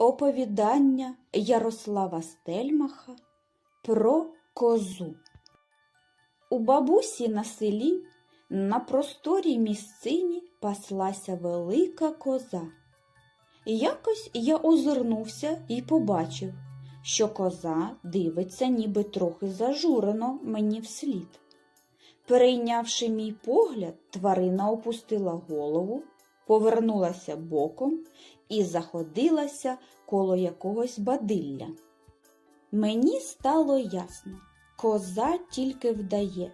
Оповідання Ярослава Стельмаха про козу. У бабусі на селі на просторій місцині паслася велика коза. Якось я озирнувся і побачив, що коза дивиться ніби трохи зажурено мені вслід. Перейнявши мій погляд, тварина опустила голову, повернулася боком і заходилася коло якогось бадилля. Мені стало ясно, коза тільки вдає,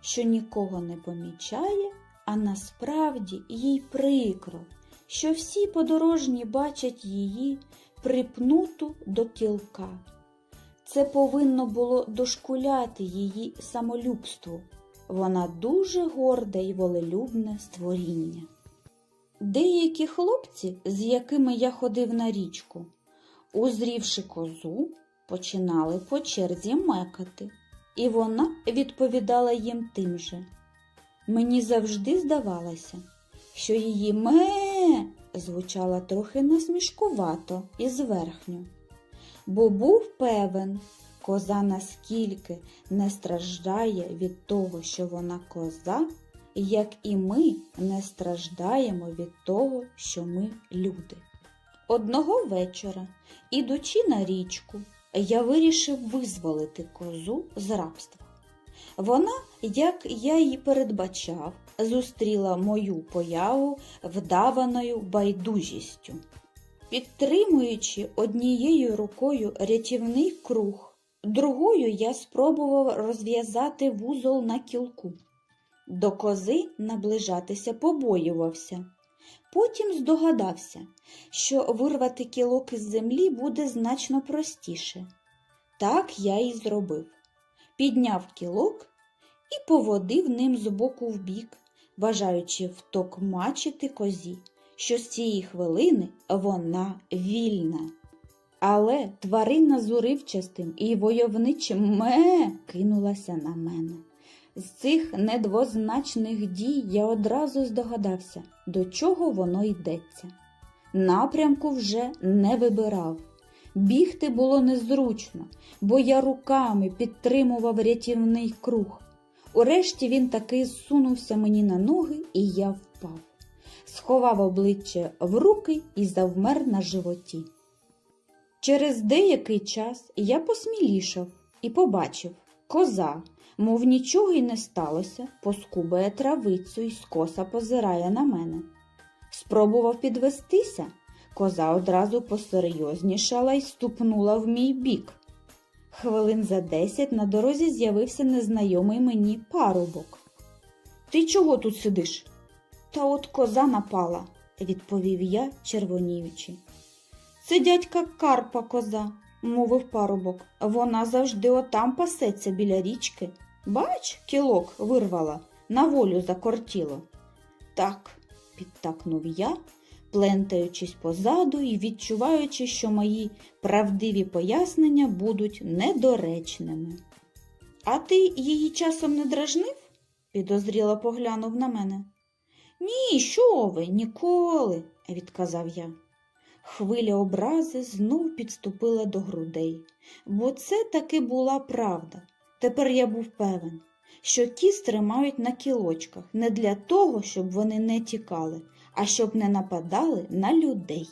що нікого не помічає, а насправді їй прикро, що всі подорожні бачать її припнуту до кілка. Це повинно було дошкуляти її самолюбству. Вона дуже горде й волелюбне створіння. Деякі хлопці, з якими я ходив на річку, узрівши козу, починали по черзі мекати, і вона відповідала їм тим же. Мені завжди здавалося, що її ме звучала трохи насмішкувато і зверхньо, бо був певен, коза наскільки не страждає від того, що вона коза, як і ми не страждаємо від того, що ми люди. Одного вечора, ідучи на річку, я вирішив визволити козу з рабства. Вона, як я й передбачав, зустріла мою появу вдаваною байдужістю. Підтримуючи однією рукою рятівний круг, другою я спробував розв'язати вузол на кілку. До кози наближатися побоювався. Потім здогадався, що вирвати кілок із землі буде значно простіше. Так я і зробив. Підняв кілок і поводив ним з боку в бік, бажаючи втокмачити козі, що з цієї хвилини вона вільна. Але тварина з уривчастим і войовничим ме кинулася на мене. З цих недвозначних дій я одразу здогадався, до чого воно йдеться. Напрямку вже не вибирав. Бігти було незручно, бо я руками підтримував рятівний круг. Урешті він таки зсунувся мені на ноги, і я впав. Сховав обличчя в руки і завмер на животі. Через деякий час я посмілішав і побачив коза, мов нічого й не сталося, поскубає травицю і скоса позирає на мене. Спробував підвестися, коза одразу посерйознішала й ступнула в мій бік. Хвилин за десять на дорозі з'явився незнайомий мені парубок. Ти чого тут сидиш? Та от коза напала, відповів я, червоніючи. Це дядька Карпа коза, мовив парубок. Вона завжди отам пасеться біля річки. Бач, кілок вирвала, на волю закортіло. Так, підтакнув я, плентаючись позаду і відчуваючи, що мої правдиві пояснення будуть недоречними. А ти її часом не дражнив? підозріло поглянув на мене. Ні, що ви, ніколи, відказав я. Хвиля образи знов підступила до грудей, бо це таки була правда. Тепер я був певен, що кіз тримають на кілочках не для того, щоб вони не тікали, а щоб не нападали на людей.